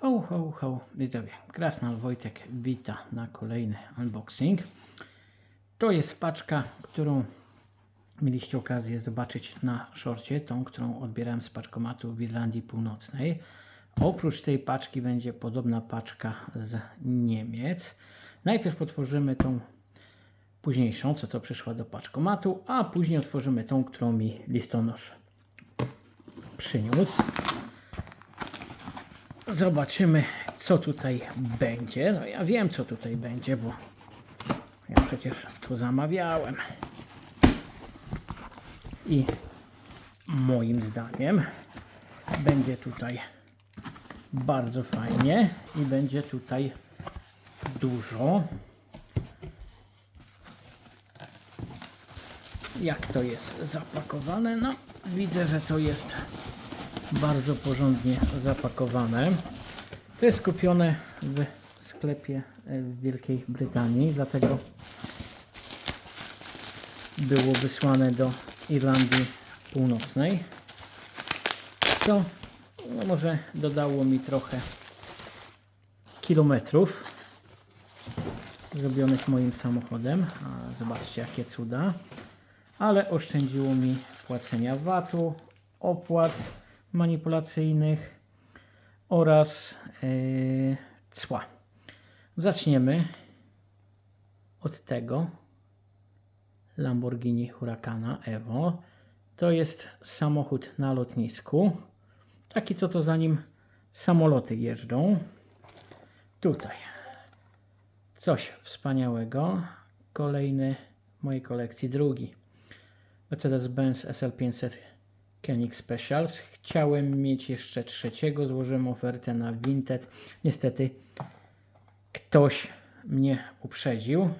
Ho, ho, ho, widzowie. Krasnal Wojtek wita na kolejny unboxing. To jest paczka, którą mieliście okazję zobaczyć na szorcie, tą, którą odbierałem z paczkomatu w Irlandii Północnej. Oprócz tej paczki będzie podobna paczka z Niemiec. Najpierw otworzymy tą późniejszą, co to przyszła do paczkomatu, a później otworzymy tą, którą mi listonosz przyniósł. Zobaczymy, co tutaj będzie. No ja wiem, co tutaj będzie, bo ja przecież tu zamawiałem. I moim zdaniem będzie tutaj bardzo fajnie i będzie tutaj dużo. Jak to jest zapakowane? No, widzę, że to jest bardzo porządnie zapakowane. To jest kupione w sklepie e, w Wielkiej Brytanii, dlatego było wysłane do Irlandii Północnej. To no może dodało mi trochę kilometrów zrobionych moim samochodem. A zobaczcie jakie cuda. Ale oszczędziło mi płacenia VAT-u, opłat manipulacyjnych oraz yy, cła. Zaczniemy od tego Lamborghini Huracana Evo. To jest samochód na lotnisku. Taki, co to za nim samoloty jeżdżą. Tutaj coś wspaniałego. Kolejny mojej kolekcji, drugi. Mercedes-Benz SL500 Koenig Specials. Chciałem mieć jeszcze trzeciego, złożyłem ofertę na Vinted. Niestety ktoś mnie uprzedził.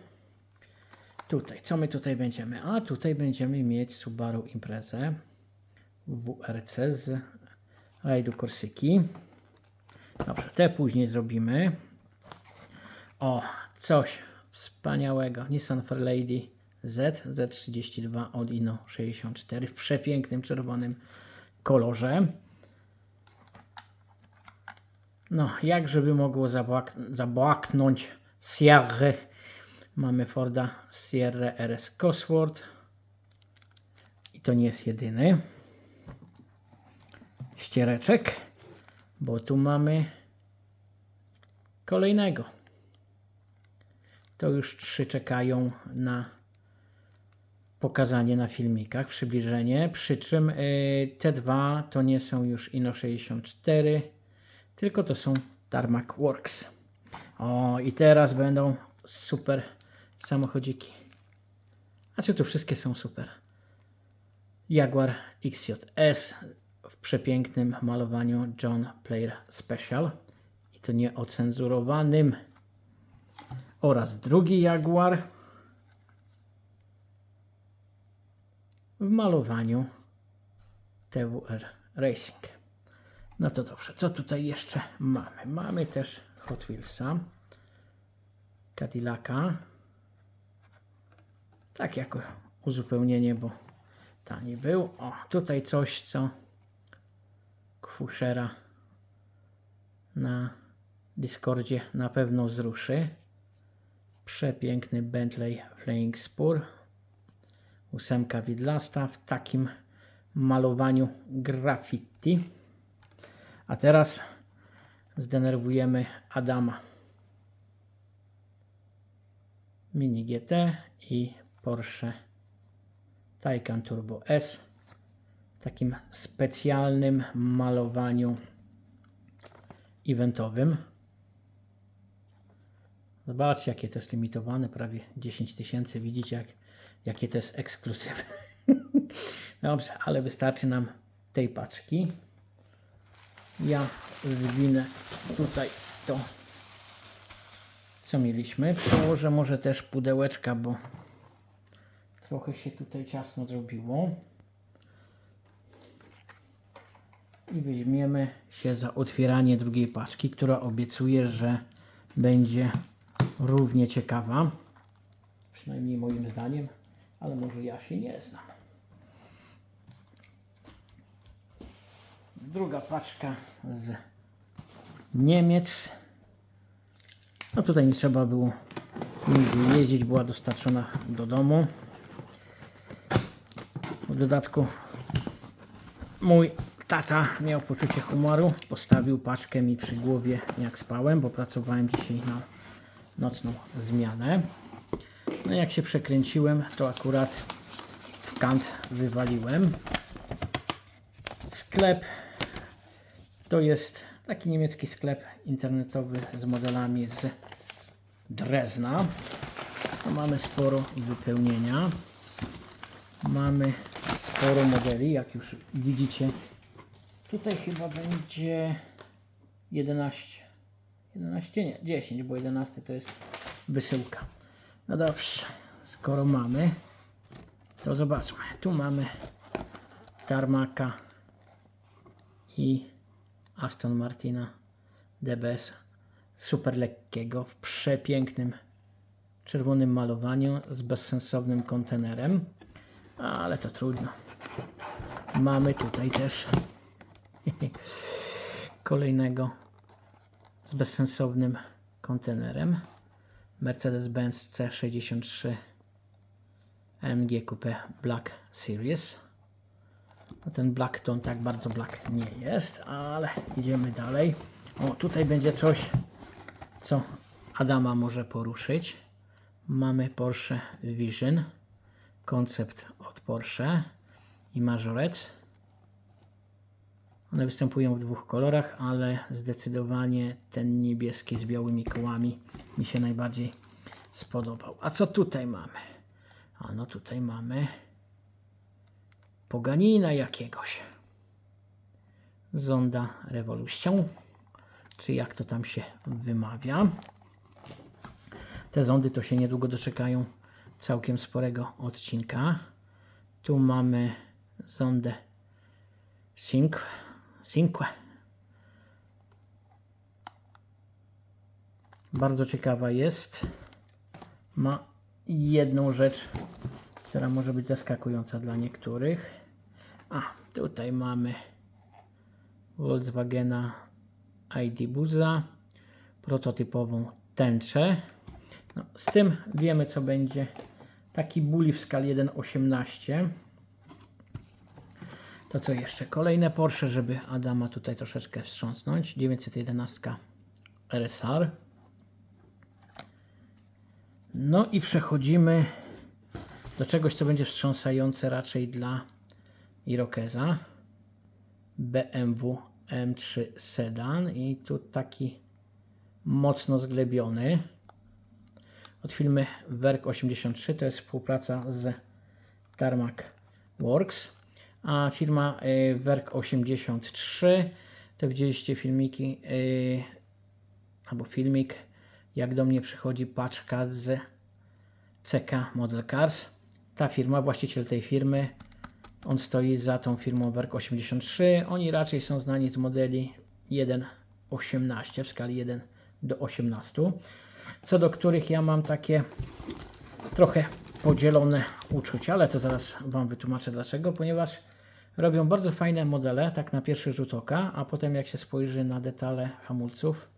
Tutaj, co my tutaj będziemy? A tutaj będziemy mieć Subaru Imprezę WRC z rajdu Korsyki. Dobrze, te później zrobimy. O, coś wspaniałego. Nissan Fairlady Z, Z32 od Inno 64 w przepięknym czerwonym kolorze. No, jak żeby mogło zabłak zabłaknąć Sierra. Mamy Forda Sierra RS Cosworth. I to nie jest jedyny ściereczek, bo tu mamy kolejnego. To już trzy czekają na pokazanie na filmikach, przybliżenie. Przy czym y, te dwa to nie są już Ino 64, tylko to są Tarmac Works. O, i teraz będą super samochodziki. Znaczy, tu wszystkie są super. Jaguar XJS w przepięknym malowaniu John Player Special i to nieocenzurowanym oraz drugi Jaguar w malowaniu TWR Racing. No to dobrze, co tutaj jeszcze mamy? Mamy też Hot Wheelsa, Cadillaca, tak jako uzupełnienie, bo tani był. O, tutaj coś, co Kfuszera na Discordzie na pewno wzruszy. Przepiękny Bentley Flying Spur. Ósemka widlasta w takim malowaniu graffiti. A teraz zdenerwujemy Adama. Mini GT i Porsche Taycan Turbo S w takim specjalnym malowaniu eventowym. Zobaczcie, jakie to jest limitowane, prawie 10 tysięcy. Widzicie, jak, jakie to jest ekskluzywne. Dobrze, ale wystarczy nam tej paczki. Ja zwinę tutaj to, co mieliśmy. Przełożę może też pudełeczka, bo trochę się tutaj ciasno zrobiło. I weźmiemy się za otwieranie drugiej paczki, która obiecuje, że będzie równie ciekawa. Przynajmniej moim zdaniem, ale może ja się nie znam. Druga paczka z Niemiec. No tutaj nie trzeba było nigdzie jeździć, była dostarczona do domu. W dodatku mój tata miał poczucie humoru, postawił paczkę mi przy głowie jak spałem, bo pracowałem dzisiaj na nocną zmianę. No jak się przekręciłem, to akurat w kant wywaliłem. Sklep to jest taki niemiecki sklep internetowy z modelami z Drezna. Tu mamy sporo wypełnienia. Mamy sporo modeli, jak już widzicie. Tutaj chyba będzie 11. 11 nie, 10, bo 11 to jest wysyłka. No dobrze, skoro mamy, to zobaczmy. Tu mamy Tarmaka i Aston Martina DBS super lekkiego w przepięknym czerwonym malowaniu z bezsensownym kontenerem, ale to trudno. Mamy tutaj też kolejnego z bezsensownym kontenerem Mercedes-Benz C63 AMG Coupe Black Series. No ten black to on tak bardzo black nie jest, ale idziemy dalej. O, tutaj będzie coś, co Adama może poruszyć. Mamy Porsche Vision, koncept od Porsche i Majoret. One występują w dwóch kolorach, ale zdecydowanie ten niebieski z białymi kołami mi się najbardziej spodobał. A co tutaj mamy? A no tutaj mamy poganina jakiegoś. Zonda Revolution, czy jak to tam się wymawia. Te zondy to się niedługo doczekają całkiem sporego odcinka. Tu mamy zondę Sync 5. Bardzo ciekawa jest. Ma jedną rzecz, która może być zaskakująca dla niektórych. A, tutaj mamy Volkswagena ID Buza, prototypową tęczę. No, z tym wiemy, co będzie taki buli w skali 1,18. To co jeszcze? Kolejne Porsche, żeby Adama tutaj troszeczkę wstrząsnąć. 911 RSR. No i przechodzimy do czegoś, co będzie wstrząsające raczej dla Irokeza. BMW M3 Sedan i tu taki mocno zglebiony. Od firmy Werk 83 to jest współpraca z Tarmac Works. A firma y, Werk 83 to widzieliście filmiki y, albo filmik jak do mnie przychodzi paczka z CK Model Cars. Ta firma, właściciel tej firmy, on stoi za tą firmą Werk 83. Oni raczej są znani z modeli 1.18 w skali 1 do 18, co do których ja mam takie trochę podzielone uczucia, ale to zaraz Wam wytłumaczę dlaczego, ponieważ robią bardzo fajne modele, tak na pierwszy rzut oka, a potem jak się spojrzy na detale hamulców,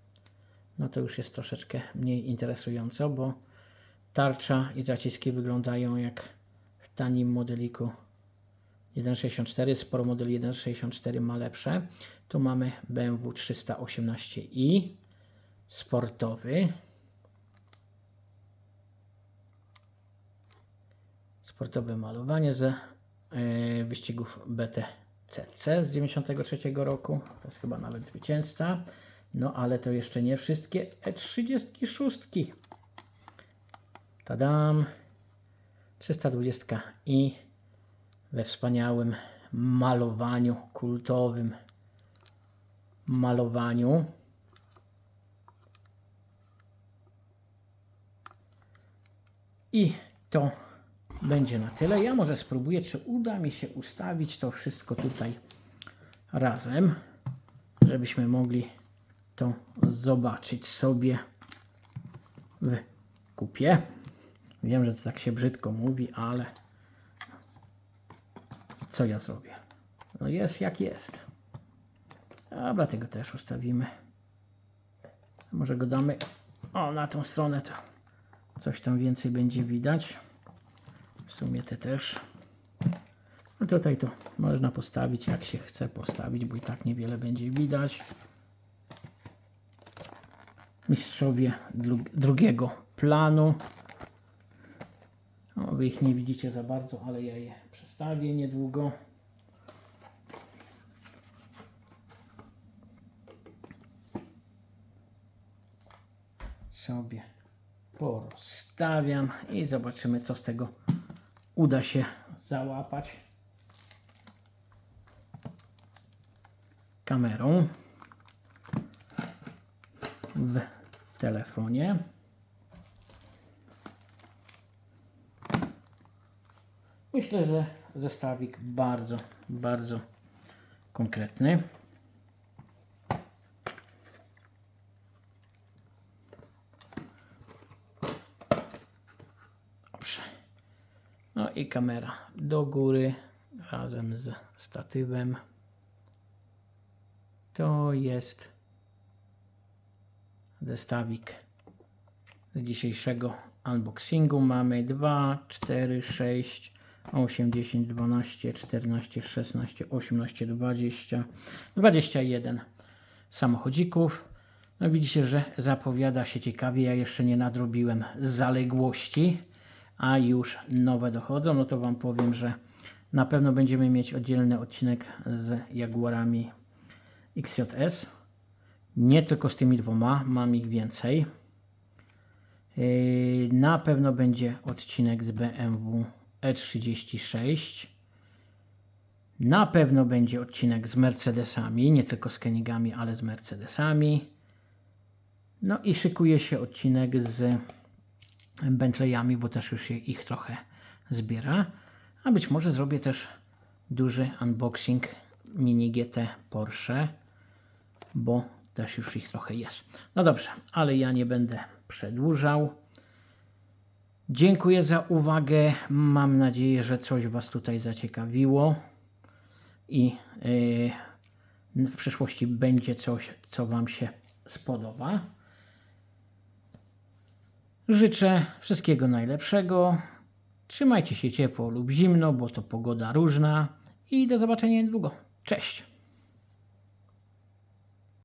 no to już jest troszeczkę mniej interesująco, bo tarcza i zaciski wyglądają jak w tanim modeliku 1.64, sporo modeli 1.64 ma lepsze. Tu mamy BMW 318i sportowy. Sportowe malowanie ze wyścigów BTCC z 93 roku. To jest chyba nawet zwycięzca. No ale to jeszcze nie wszystkie E36. Tadam. 320 i we wspaniałym malowaniu, kultowym malowaniu. I to będzie na tyle. Ja może spróbuję, czy uda mi się ustawić to wszystko tutaj razem, żebyśmy mogli to zobaczyć sobie w kupie. Wiem, że to tak się brzydko mówi, ale co ja zrobię? No jest jak jest. Dobra, tego też ustawimy Może go damy o na tą stronę to coś tam więcej będzie widać. W sumie te też. No tutaj to można postawić jak się chce postawić, bo i tak niewiele będzie widać. Mistrzowie dru- drugiego planu. O, wy ich nie widzicie za bardzo, ale ja je przestawię niedługo. Sobie porozstawiam i zobaczymy, co z tego uda się załapać kamerą w telefonie. Myślę, że zestawik bardzo, bardzo konkretny. Dobrze. No i kamera do góry razem z statywem. To jest zestawik z dzisiejszego unboxingu. Mamy 2, 4, 6, 8, 10, 12, 14, 16, 18, 20, 21 samochodzików. No widzicie, że zapowiada się ciekawie. Ja jeszcze nie nadrobiłem zaległości, a już nowe dochodzą. No to Wam powiem, że na pewno będziemy mieć oddzielny odcinek z Jaguarami XJS. Nie tylko z tymi dwoma, mam ich więcej. Yy, Na pewno będzie odcinek z BMW E36. Na pewno będzie odcinek z Mercedesami, nie tylko z Kenigami, ale z Mercedesami. No i szykuje się odcinek z Bentleyami, bo też już się ich trochę zbiera. A być może zrobię też duży unboxing Mini GT Porsche, bo też już ich trochę jest. No dobrze, ale ja nie będę przedłużał. Dziękuję za uwagę. Mam nadzieję, że coś Was tutaj zaciekawiło i yy, w przyszłości będzie coś, co Wam się spodoba. Życzę wszystkiego najlepszego. Trzymajcie się ciepło lub zimno, bo to pogoda różna. I do zobaczenia niedługo. Cześć!